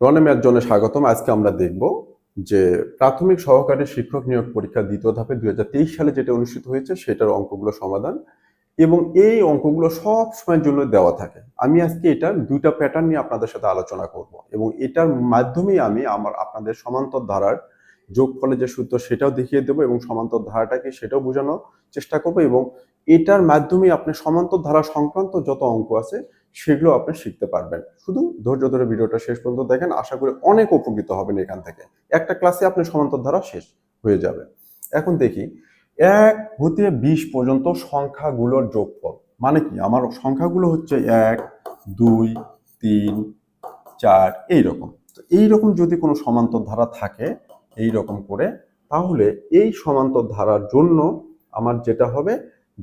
রনে ম্যাথজনে স্বাগতম। আজকে আমরা দেখব যে প্রাথমিক সহকারী শিক্ষক নিয়োগ পরীক্ষা দ্বিতীয় ধাপে দু হাজার তেইশ সালে যেটা অনুষ্ঠিত হয়েছে, সেটার অঙ্কগুলো সমাধান এবং এই অঙ্কগুলো সব সময়ের জন্য দেওয়া থাকে। আমি আজকে এটার দুইটা প্যাটার্ন নিয়ে আপনাদের সাথে আলোচনা করব এবং এটার মাধ্যমেই আমি আমার আপনাদের সমান্তর ধারার যোগফলের যে সূত্র, সেটাও দেখিয়ে দেবো এবং সমান্তর ধারাটা কি সেটাও বোঝানোর চেষ্টা করব এবং এটার মাধ্যমে আপনি সমান্তর ধারা সংক্রান্ত যত অঙ্ক আছে সেগুলো আপনি শিখতে পারবেন। শুধু ধৈর্য ধরে ভিডিওটা শেষ পর্যন্ত দেখেন, আশা করি অনেক উপকৃত হবেন এখান থেকে। একটা ক্লাসে আপনি সমান্তর ধারা শেষ হয়ে যাবে। এখন দেখি, এক হতে বিশ পর্যন্ত সংখ্যাগুলোর যোগফল। মানে কি? আমার সংখ্যাগুলো হচ্ছে এক, দুই, তিন, চার এই রকম তো এইরকম যদি কোনো সমান্তর ধারা থাকে এই রকম করে, তাহলে এই সমান্তর ধারার জন্য আমার যেটা হবে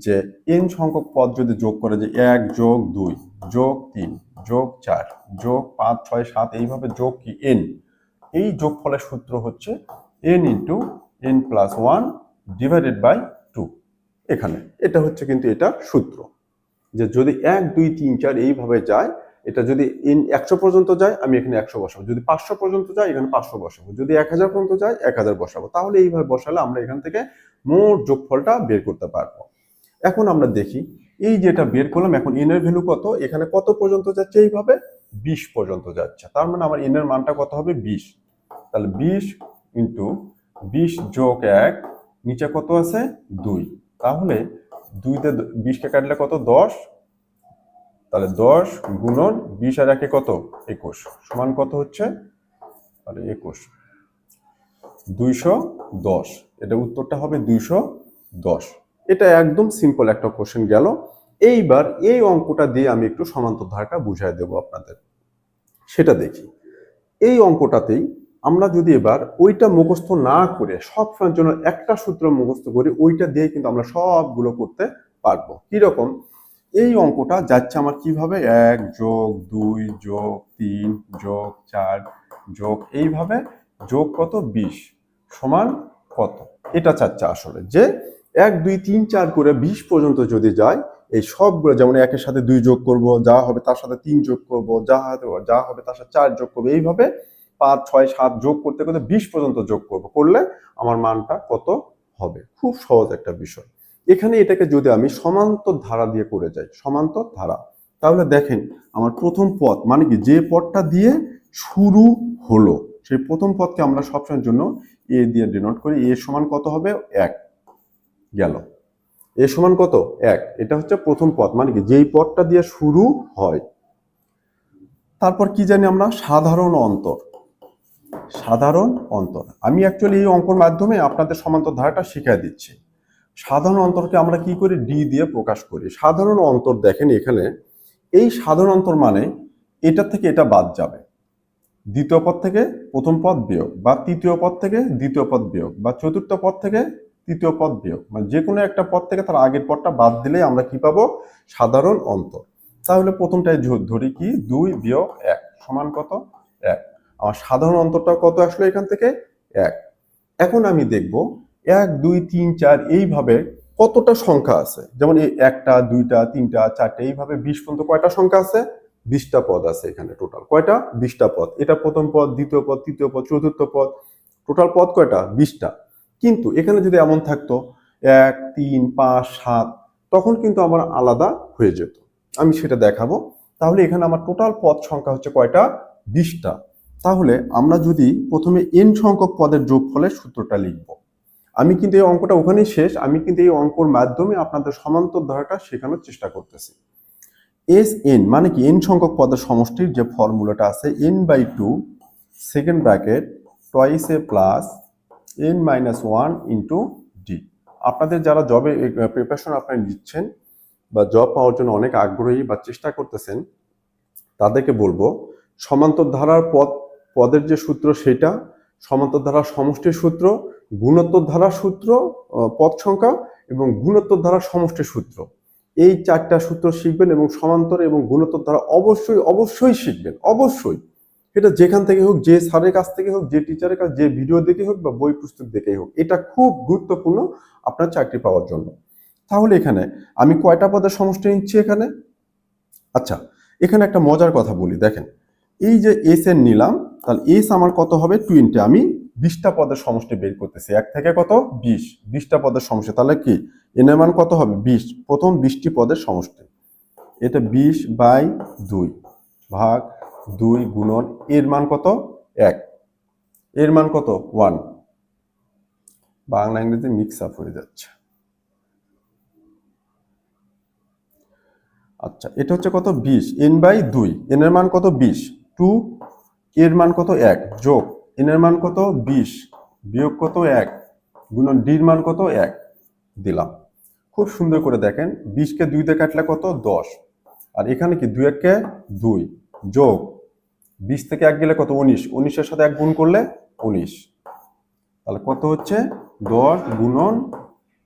যে এন সংখ্যক পদ যদি যোগ করে যে এক যোগ দুই, যোগ তিন, যোগ চার, যোগ পাঁচ, ছয়, সাত, এইভাবে যোগ কি এন এই যোগফলের সূত্র হচ্ছে N into N plus one divided by two এখানে, এটা হচ্ছে কিন্তু এটা সূত্র। যে যদি এক, দুই, তিন, চার এইভাবে যায়, এটা যদি ইন একশো পর্যন্ত যায়, আমি এখানে একশো বসাবো। যদি পাঁচশো পর্যন্ত যায়, এখানে পাঁচশো বসাবো। যদি এক হাজার পর্যন্ত যায়, এক হাজার বসাবো। তাহলে এইভাবে বসালে আমরা এখান থেকে মোট যোগফলটা বের করতে পারব। এখন আমরা দেখি, এই যেটা বের করলাম, এখন এনের ভ্যালু কত? এখানে কত পর্যন্ত যাচ্ছে এইভাবে? বিশ পর্যন্ত যাচ্ছে। তার মানে আমার এনের মানটা কত হবে? বিশ। তাহলে বিশ ইন্টু বিশ যোগ এক, নিচে কত আছে? দুই। তাহলে দুইতে বিশকে কাটলে কত? দশ। তাহলে দশ গুণন বিশ আর একে কত? একুশ। সমান কত হচ্ছে? তাহলে একুশ। দুইশো দশ। এটা উত্তরটা হবে দুইশো দশ। এটা একদম সিম্পল একটা কোশ্চেন গেল। এইবার এই অঙ্কটা দিয়ে আমি একটু সমান্তর ধারাটা বুঝাই দেব আপনাদের। সেটা দেখি। এই অঙ্কটাতেই আমরা যদি এবার ওইটা মুখস্থ না করে, সব জন্য একটা সূত্র মুখস্থ করি ওইটা দিয়ে কিন্তু আমরা সবগুলো করতে পারব। কীরকম? এই অঙ্কটা যাচ্ছে আমার কীভাবে? এক যোগ দুই যোগ তিন যোগ চার যোগ এইভাবে যোগ কত? বিশ সমান কত? এটা চাচ্ছে আসলে। যে এক, দুই, তিন, চার করে বিশ পর্যন্ত যদি যায়, এই সবগুলো যেমন একের সাথে দুই যোগ করব, যা হবে তার সাথে তিন যোগ করব, যা যা হবে তার সাথে চার যোগ করব, এইভাবে পাঁচ, ছয়, সাত যোগ করতে করতে বিশ পর্যন্ত যোগ করব। করলে আমার মানটা কত হবে? খুব সহজ একটা বিষয়। এখানে এটাকে যদি আমি সমান্তর ধারা দিয়ে করে যাই, সমান্তর ধারা, তাহলে দেখেন আমার প্রথম পথ মানে কি? যে পথটা দিয়ে শুরু হলো, সেই প্রথম পথকে আমরা সবসময়ের জন্য এ দিয়ে ডিনোট করি, এ সমান কত হবে? এক। গেল। এ সমান কত? এক। এটা হচ্ছে প্রথম পথ মানে কি? যেই পথটা দিয়ে শুরু হয়, তারপর কি জানি আমরা? সাধারণ অন্তর। সাধারণ অন্তর। আমি অ্যাকচুয়ালি এই অঙ্কর মাধ্যমে আপনাদের সমান্তর ধারাটা শিখিয়ে দিচ্ছি। সাধারণ অন্তরকে আমরা কি করি? ডি দিয়ে প্রকাশ করি। সাধারণ অন্তর দেখেন এখানে, এই সাধারণ অন্তর মানে এটা থেকে এটা বাদ যাবে। দ্বিতীয় পদ থেকে প্রথম পদ বিয়োগ, বা তৃতীয় পদ থেকে দ্বিতীয় পদ বিয়োগ, বা চতুর্থ পদ থেকে তৃতীয় পদ বিয়োগ। মানে যে কোনো একটা পদ থেকে তার আগের পদটা বাদ দিলে আমরা কি পাবো? সাধারণ অন্তর। তাহলে প্রথমটাই ধরি কি? দুই বিয়োগ এক সমান কত? এক। আমার সাধারণ অন্তরটা কত আসলো এখান থেকে? এক। এখন আমি দেখব এক, দুই, তিন, চার এইভাবে কতটা সংখ্যা আছে? যেমন এই একটা, দুইটা, তিনটা, চারটে, এইভাবে বিশ পর্যন্ত কয়টা সংখ্যা আছে? বিশটা পদ আছে এখানে টোটাল কয়টা? বিশটা পদ। এটা প্রথম পদ, দ্বিতীয় পদ, তৃতীয় পদ, চতুর্থ পদ। টোটাল পদ কয়টা? বিশটা। কিন্তু এখানে যদি এমন থাকতো, এক, তিন, পাঁচ, সাত, তখন কিন্তু আমার আলাদা হয়ে যেত। আমি সেটা দেখাবো। তাহলে এখানে আমার টোটাল পদ সংখ্যা হচ্ছে কয়টা? বিশটা। তাহলে আমরা যদি প্রথমে এন সংখ্যক পদের যোগফলের সূত্রটা লিখব। আমি কিন্তু এই অঙ্কটা ওখানেই শেষ। আমি কিন্তু এই অঙ্কর মাধ্যমে আপনাদের সমান্তর ধারাটা শেখানোর চেষ্টা করতেছি। এস এন মানে কি? এন সংখ্যক পদের সমষ্টির যে ফর্মুলাটা আছে N by two second bracket twice A plus N minus one into D আপনাদের যারা জবে প্রিপারেশন আপনারা নিচ্ছেন বা জব পাওয়ার জন্য অনেক আগ্রহী বা চেষ্টা করতেছেন, তাদেরকে বলব, সমান্তর ধারার পদ, পদের যে সূত্র সেটা, সমান্তর ধারার সমষ্টির সূত্র, গুণোত্তর ধারার সূত্র পদ সংখ্যা এবং গুণোত্তর ধারার সমষ্টির সূত্র। এই চারটা সূত্র শিখবেন এবং সমান্তর এবং গুণোত্তর ধারা অবশ্যই অবশ্যই শিখবেন, অবশ্যই। এটা যেখান থেকে হোক, যে স্যারের কাছ থেকে হোক, যে টিচারের কাছ, যে ভিডিও দেখে হোক বা বই পুস্তক দেখেই হোক, এটা খুব গুরুত্বপূর্ণ আপনার চাকরি পাওয়ার জন্য। তাহলে এখানে আমি কয়টা পদের সমষ্টি নিচ্ছি এখানে? আচ্ছা এখানে একটা মজার কথা বলি, দেখেন। এই যে এস এন নিলাম, তাহলে এস আমার কত হবে? টোয়েন্টি আমি বিশটা পদের সমষ্টি বের করতেছি। এক থেকে কত? বিশ। বিশটা পদের সমষ্টি, তাহলে কি? এন মান কত হবে? বিশ। প্রথম বিশটি পদের সমষ্টি। এটা বিশ বাই দুই ভাগ দুই গুণন এর মান কত? এক। এর মান কত? ওয়ান। বাংলা ইংরেজি মিক্স আপ হয়ে যাচ্ছে। আচ্ছা এটা হচ্ছে কত? বিশ। এন বাই দুই। এন এর মান কত? বিশ। টু এর মান কত? এক। যোগ। এন এর মান কত? বিশ। বিয়োগ কত? এক। গুণন ডির মান কত? এক। দিলাম। খুব সুন্দর করে দেখেন। বিশকে দুই দিয়ে কাটলে কত? দশ। আর এখানে কি দুই এককে দুই? যোগ। বিশ থেকে এক গেলে কত? উনিশ। উনিশের সাথে এক গুণ করলে উনিশ। তাহলে কত হচ্ছে? দশ গুণন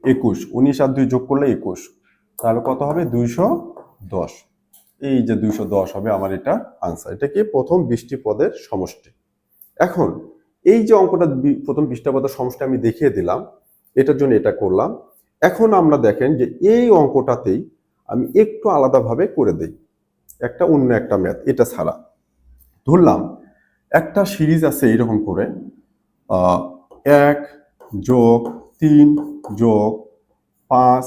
একুশ। উনিশ আর দুই যোগ করলে একুশ। তাহলে কত হবে? দুইশো দশ। এই যে দুইশো দশ হবে আমার এটা আনসার এটা কি? প্রথম বিশটি পদের সমষ্টি। এখন এই যে অঙ্কটা প্রথম বিশটা পদের সমষ্টি আমি দেখিয়ে দিলাম, এটার জন্য এটা করলাম। এখন আমরা দেখেন যে এই অঙ্কটাতেই আমি একটু আলাদাভাবে করে দেই। একটা অন্য একটা ম্যাথ এটা ছাড়া। ধরলাম, একটা সিরিজ আছে এইরকম করে এক যোগ তিন যোগ পাঁচ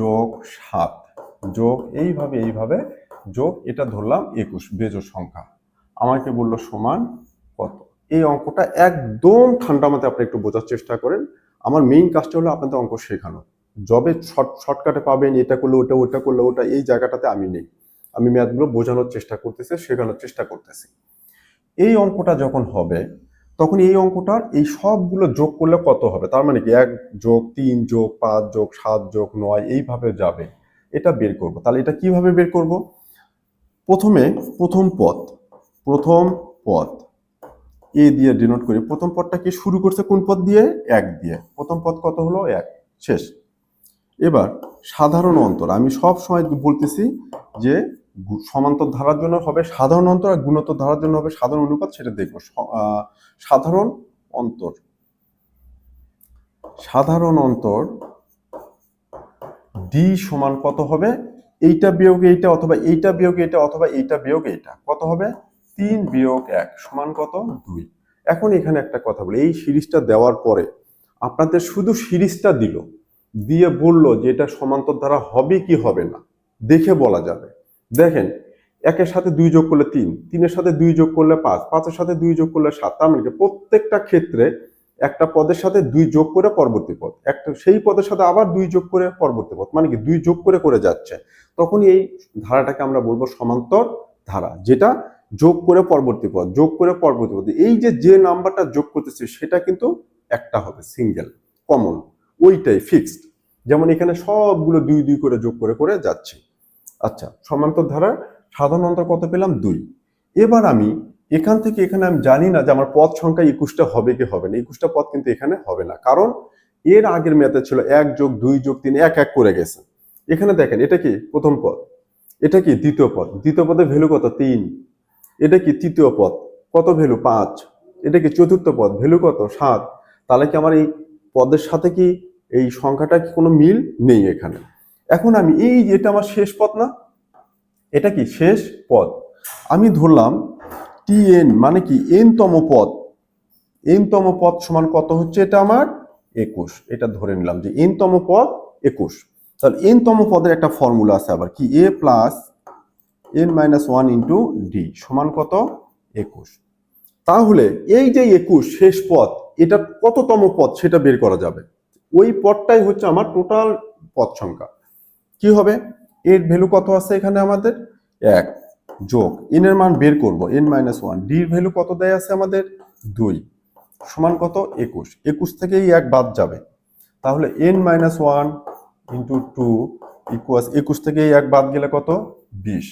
যোগ সাত, যোগ এইভাবে এইভাবে যোগ, এটা ধরলাম একুশ বেজোড় সংখ্যা। আমাকে বলল সমান কত? এই অঙ্কটা একদম ঠান্ডা মাথায় আপনি একটু বোঝার চেষ্টা করেন। আমার মেইন কাজটা হলো আপনাদের অঙ্ক শেখানো। যবে শর্ট শর্টকাটে পাবেন, এটা করলে ওটা ওটা করলে ওটা, এই জায়গাটাতে আমি নেই। আমি ম্যাথগুলো বোঝানোর চেষ্টা করতেছি, শেখানোর চেষ্টা করতেছি। এই অঙ্কটা যখন হবে, তখন এই অঙ্কটার এই সবগুলো যোগ করলে কত হবে? তার মানে কি এক যোগ, তিন যোগ, পাঁচ যোগ, সাত যোগ, নয়, এইভাবে যাবে। এটা বের করব। তাহলে এটা কীভাবে বের করব? প্রথমে প্রথম পথ প্রথম পথ, এ দিয়ে ডিনোট করি। প্রথম পদটা কি শুরু করছে কোন পথ দিয়ে? এক দিয়ে। প্রথম পথ কত হলো? এক। শেষ। এবার সাধারণ অন্তর, আমি সব সময় বলতেছি যে সমান্তর ধারার জন্য হবে সাধারণ অন্তর আর গুণোত্তর ধারার জন্য হবে সাধারণ অনুপাত, সেটা দেখব। সাধারণ অন্তর। সাধারণ অন্তর ডি সমান কত হবে? এইটা বিয়োগ এইটা অথবা এইটা বিয়োগ এটা অথবা এইটা বিয়োগ এইটা। কত হবে? তিন বিয়োগ এক সমান কত? দুই। এখন এখানে একটা কথা বলি, এই সিরিজটা দেওয়ার পরে আপনাদের শুধু সিরিজটা দিল, দিয়ে বলল যে এটা সমান্তর দ্বারা হবে কি হবে না, দেখে বলা যাবে। দেখেন, একের সাথে দুই যোগ করলে তিন, তিনের সাথে দুই যোগ করলে পাঁচ, পাঁচের সাথে দুই যোগ করলে সাত, তার মানে প্রত্যেকটা ক্ষেত্রে একটা পদের সাথে দুই যোগ করে পরবর্তী পদ, একটা সেই পদের সাথে আবার দুই যোগ করে পরবর্তী পদ মানে কি দুই যোগ করে করে যাচ্ছে। তখন এই ধারাটাকে আমরা বলব সমান্তর ধারা, যেটা যোগ করে পরবর্তী পদ, যোগ করে পরবর্তী পদ, এই যে যে নাম্বারটা যোগ করতেছে সেটা কিন্তু একটা হবে সিঙ্গেল, কমন, ওইটাই ফিক্সড, যেমন এখানে সবগুলো দুই দুই করে যোগ করে করে যাচ্ছে। আচ্ছা সমান্তর ধারা সাধারণ অন্তর কত পেলাম? দুই। এবার আমি এখান থেকে এখানে আমি জানি না যে আমার পদ সংখ্যা একুশটা হবে কি হবে না। একুশটা পদ কিন্তু এখানে হবে না। কারণ এর আগের মেয়াদে ছিল এক যোগ দুই যোগ তিন, এক এক করে গেছে। এখানে দেখেন, এটা কি? প্রথম পদ। এটা কি? দ্বিতীয় পদ। দ্বিতীয় পদের ভ্যালু কত? তিন। এটা কি? তৃতীয় পদ। কত ভ্যালু পাঁচ। এটা কি? চতুর্থ পদ। ভ্যালু কত? সাত। তাহলে কি আমার এই পদের সাথে কি এই সংখ্যাটা কি কোনো মিল? নেই এখানে। এখন আমি এই এটা আমার শেষ পথ না, এটা কি শেষ পদ আমি ধরলাম টি এন মানে কি এন তম পদ এন তম পদ সমান কত হচ্ছে এটা আমার একুশ। এটা ধরে নিলাম যে এন তম একুশ। তাহলে এন তম পদের একটা ফর্মুলা আছে আবার কি? A plus N minus one into D সমান কত? একুশ। তাহলে এই যে একুশ শেষ পদ এটা কততম পদ সেটা বের করা যাবে। ওই পদটাই হচ্ছে আমার টোটাল পদ সংখ্যা। কি হবে? এর ভ্যালু কত আছে এখানে আমাদের? এক। যোগ। এন এর মান বের করব। এন মাইনাস ওয়ান ডির ভ্যালু কত দেয় আছে আমাদের? দুই। সমান কত? একুশ। একুশ থেকেই এক বাদ যাবে। তাহলে N minus one into two equals একুশ থেকে এক বাদ গেলে কত? বিশ।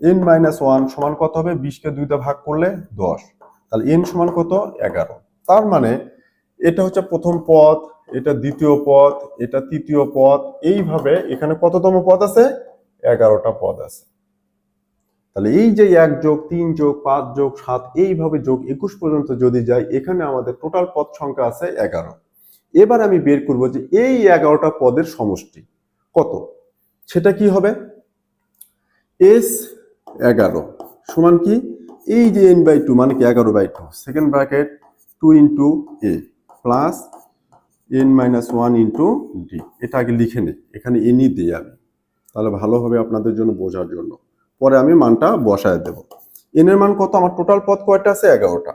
এন মাইনাস ওয়ান সমান কত হবে? বিশকে দুইটা ভাগ করলে দশ। তাহলে এন সমান কত? এগারো। তার মানে এটা হচ্ছে প্রথম পদ এটা দ্বিতীয় পদ এটা তৃতীয় পদ এইভাবে এখানে কততম পদ আছে? এগারোটা পদ আছে। তাহলে এই যে এক যোগ, তিন যোগ, পাঁচ যোগ, সাত, এইভাবে যোগ একুশ পর্যন্ত যদি যাই, এখানে আমাদের টোটাল পদ সংখ্যা আছে এগারো। এবার আমি বের করব যে এই এগারোটা পদের সমষ্টি কত? সেটা কি হবে? এস এগারো সমান কি? এই যে এন বাই টু মানে কি এগারো by two second bracket two into A plus N minus one into D এটা আগে লিখে নিই, এখানে এনই দিই আমি তাহলে ভালো হবে আপনাদের জন্য বোঝার জন্য। পরে আমি মানটা বসায় দেব। এন এর মান কত? আমার টোটাল পদ কয়টা আছে? এগারোটা।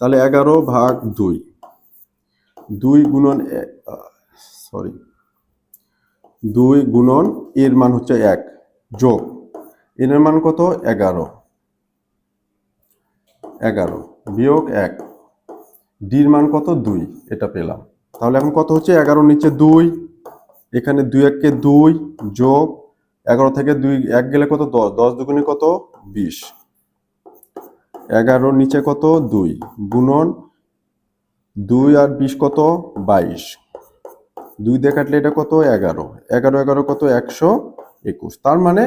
তাহলে এগারো ভাগ দুই। দুই গুণন সরি দুই গুণন এর মান হচ্ছে এক, যোগ। এন এর মান কত? এগারো। এগারো, বিয়োগ এক। ডির মান কত? দুই, এটা পেলাম। তাহলে এখন কত হচ্ছে? এগারোর নিচে দুই। এখানে দুই এককে দুই যোগ এগারো থেকে দুই, এক গেলে কত? দশ। দশ দুগুণে কত? বিশ। এগারোর নিচে কত? দুই। গুণন দুই আর বিশ কত? বাইশ। দুই দিয়ে কাটলে এটা কত? এগারো। এগারো এগারো কত? একশো একুশ। তার মানে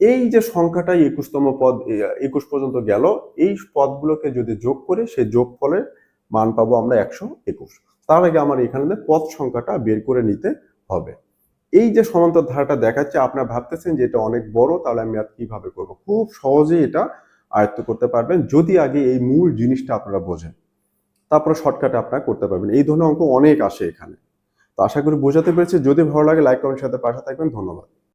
এই যে সংখ্যাটাই একুশতম পদ একুশ পর্যন্ত গেল, এই পদগুলোকে যদি যোগ করে, সেই যোগফলের মান পাবো আমরা একশো একুশ। তার আগে আমার এখানে পথ সংখ্যাটা বের করে নিতে হবে। এই যে সমান্তর ধারাটা দেখাচ্ছে, আপনারা ভাবতেছেন যে এটা অনেক বড়, তাহলে আমি আর কীভাবে করব? খুব সহজেই এটা আয়ত্ত করতে পারবেন, যদি আগে এই মূল জিনিসটা আপনারা বোঝেন। তারপরে শর্টকাটে আপনারা করতে পারবেন। এই ধরনের অঙ্ক অনেক আসে এখানে। তো আশা করি বোঝাতে পেরেছি। যদি ভালো লাগে লাইক কমেন্ট সাথে পাশে থাকবেন। ধন্যবাদ।